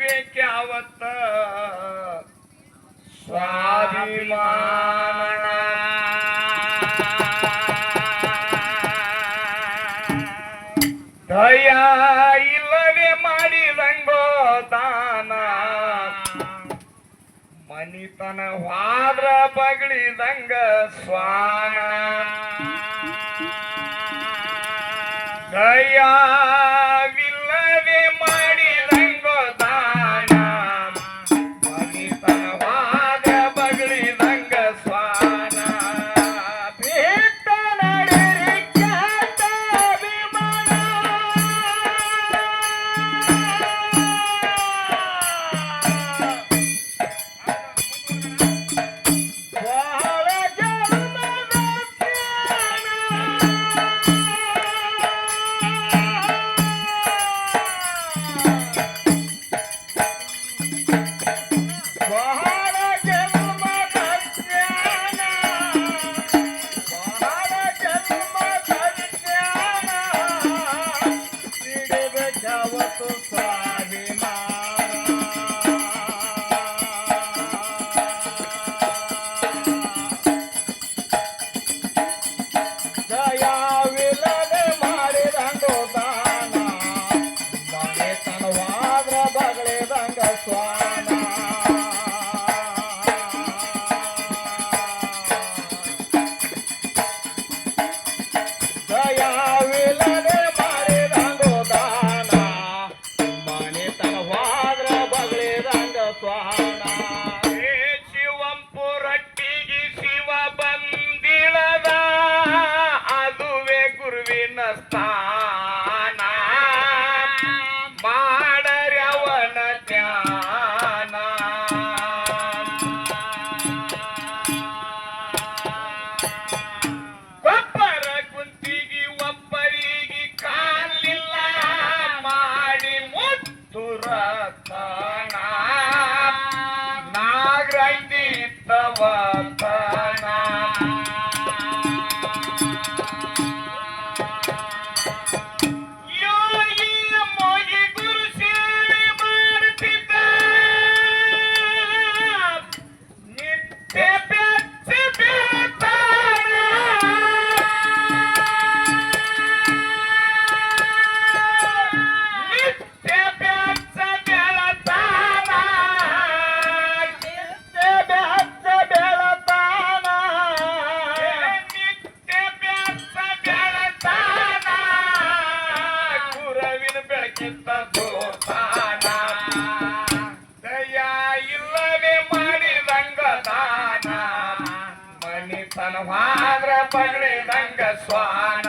ಬೇಕ್ಯಾವತ್ತ ಸ್ವಾಭಿಮಾನ ದಯ ಇಲ್ಲವೇ ಮಾಡಿದಂಗೋ ದಾನ ಮನಿತನ ವಾದ್ರ ಬಗಳಿದಂಗ ಸ್ವಾನ ದಯಾ Ah. ಆದ್ರ ಪಗಳಿ ನಂಗ ಸ್ವಾನ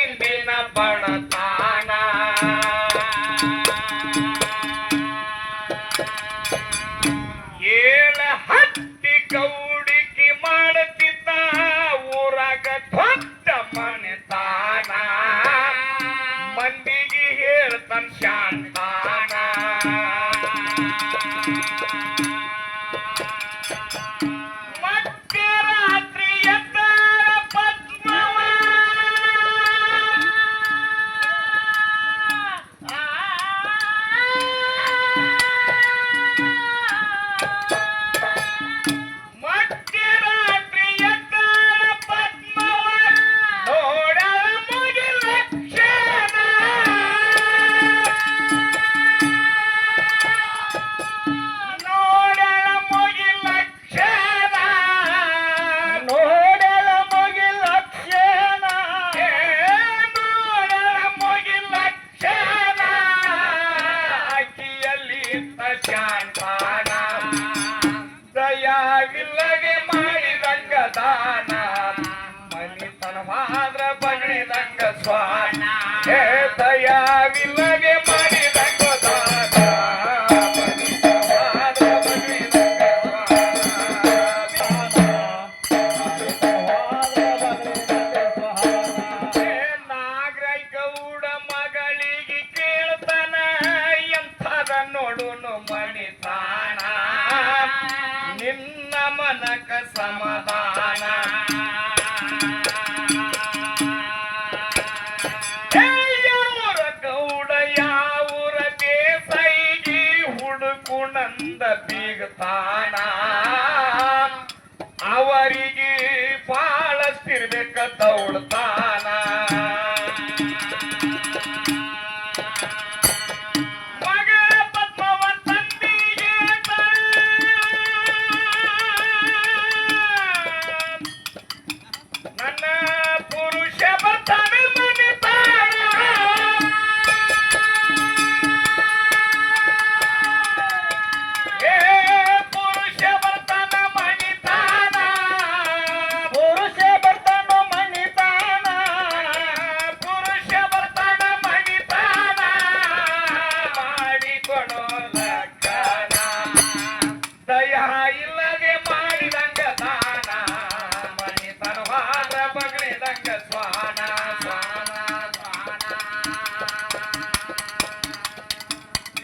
ನಿನ್ನೆ ನಾ ಬಣತಾ Thank you. ಅವರಿಗೆ ಬಾಳಷ್ಟಿರ್ಬೇಕ ದೌಡ್ತಾನ ಇಲ್ಲದೆ ಮಾಡಿದಂಗ ತಾನ ಮಣಿ ತನ್ವಾದ ಬಗಲಿದಂಗ ಸ್ವಾನ ಸ್ವಾನ ಸ್ವಾನ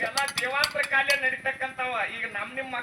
ಎಲ್ಲ ದೇವಾಂತರ ಕಾಲೇ ನಡೀತಕ್ಕಂಥವ. ಈಗ ನಮ್ ನಿಮ್ಮ